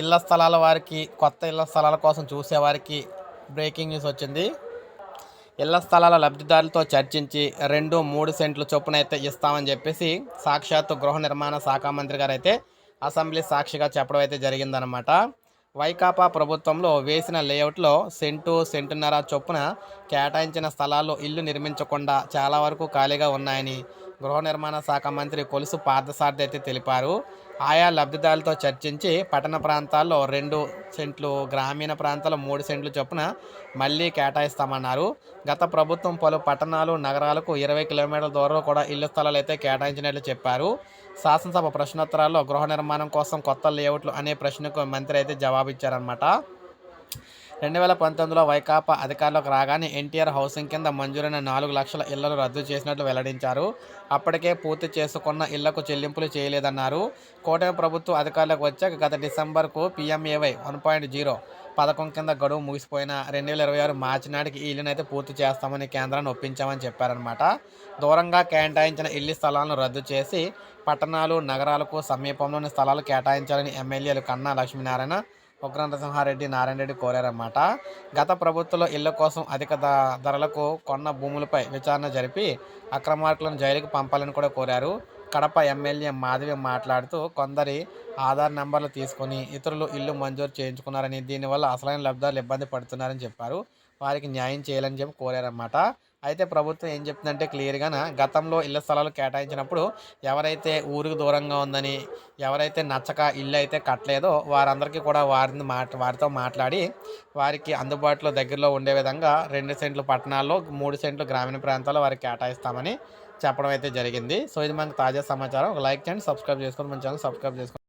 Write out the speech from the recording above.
ఇళ్ళ స్థలాల వారికి కొత్త ఇళ్ళ స్థలాల కోసం చూసేవారికి బ్రేకింగ్ న్యూస్ వచ్చింది. ఇళ్ళ స్థలాల లబ్ధిదారులతో చర్చించి రెండు మూడు సెంట్లు చొప్పున అయితే ఇస్తామని చెప్పేసి సాక్షాత్తు గృహ నిర్మాణ శాఖ మంత్రి గారు అయితే అసెంబ్లీ సాక్షిగా చెప్పడం అయితే జరిగిందనమాట వైకాపా ప్రభుత్వంలో వేసిన లేఅవుట్లో సెంటు సెంటున్నర చొప్పున కేటాయించిన స్థలాల్లో ఇల్లు నిర్మించకుండా చాలా వరకు ఖాళీగా ఉన్నాయని గృహ నిర్మాణ శాఖ మంత్రి కొలుసు పార్థసారథి అయితే తెలిపారు. ఆయా లబ్ధిదారులతో చర్చించి పట్టణ ప్రాంతాల్లో రెండు సెంట్లు గ్రామీణ ప్రాంతాల్లో మూడు సెంట్లు చొప్పున మళ్ళీ కేటాయిస్తామన్నారు. గత ప్రభుత్వం పలు పట్టణాలు నగరాలకు ఇరవై కిలోమీటర్ల దూరంలో కూడా ఇళ్ళ స్థలాలు అయితే కేటాయించినట్లు చెప్పారు. శాసనసభ ప్రశ్నోత్తరాల్లో గృహ నిర్మాణం కోసం కొత్త లేఅవుట్లు అనే ప్రశ్నకు మంత్రి అయితే జవాబిచ్చారనమాట రెండు వేల పంతొమ్మిదిలో వైకాపా అధికారంలోకి రాగానే ఎన్టీఆర్ హౌసింగ్ కింద మంజూరైన నాలుగు లక్షల ఇళ్ళను రద్దు చేసినట్లు వెల్లడించారు. అప్పటికే పూర్తి చేసుకున్న ఇళ్ళకు చెల్లింపులు చేయలేదన్నారు. కూటమి ప్రభుత్వం అధికారులకు వచ్చాక గత డిసెంబర్కు పీఎంఏవై వన్ పాయింట్ జీరో పథకం కింద గడువు ముగిసిపోయిన రెండు వేల ఇరవై ఆరు మార్చి నాటికి ఈ ఇల్లును అయితే పూర్తి చేస్తామని కేంద్రాన్ని ఒప్పించామని చెప్పారనమాట దూరంగా కేటాయించిన ఇల్లు స్థలాలను రద్దు చేసి పట్టణాలు నగరాలకు సమీపంలోని స్థలాలు కేటాయించాలని ఎమ్మెల్యేలు కన్నా లక్ష్మీనారాయణ ఉగ్ర నరసింహారెడ్డి నారాయణ రెడ్డి కోరారన్నమాట. గత ప్రభుత్వంలో ఇళ్ళ కోసం అధిక ధరలకు కొన్న భూములపై విచారణ జరిపి అక్రమార్కులను జైలుకు పంపాలని కూడా కోరారు. కడప ఎమ్మెల్యే మాధవి మాట్లాడుతూ కొందరి ఆధార్ నెంబర్లు తీసుకొని ఇతరులు ఇల్లు మంజూరు చేయించుకున్నారని దీనివల్ల అసలైన లబ్ధాలు ఇబ్బంది పడుతున్నారని చెప్పారు. వారికి న్యాయం చేయాలని చెప్పి కోరారన్నమాట. అయితే ప్రభుత్వం ఏం చెప్తుందంటే క్లియర్గా గతంలో ఇళ్ళ స్థలాలు కేటాయించినప్పుడు ఎవరైతే ఊరికి దూరంగా ఉందని ఎవరైతే నచ్చక ఇల్లు అయితే కట్టలేదో వారందరికీ కూడా వారిని మాట వారితో మాట్లాడి వారికి అందుబాటులో దగ్గరలో ఉండే విధంగా రెండు సెంట్లు పట్టణాల్లో మూడు సెంట్లు గ్రామీణ ప్రాంతాల్లో వారికి కేటాయిస్తామని చెప్పడం అయితే జరిగింది. సో ఇది మనకు తాజా సమాచారం. ఒక లైక్ చేయండి సబ్స్క్రైబ్ చేసుకొని మన ఛానల్ సబ్స్క్రైబ్ చేసుకోండి.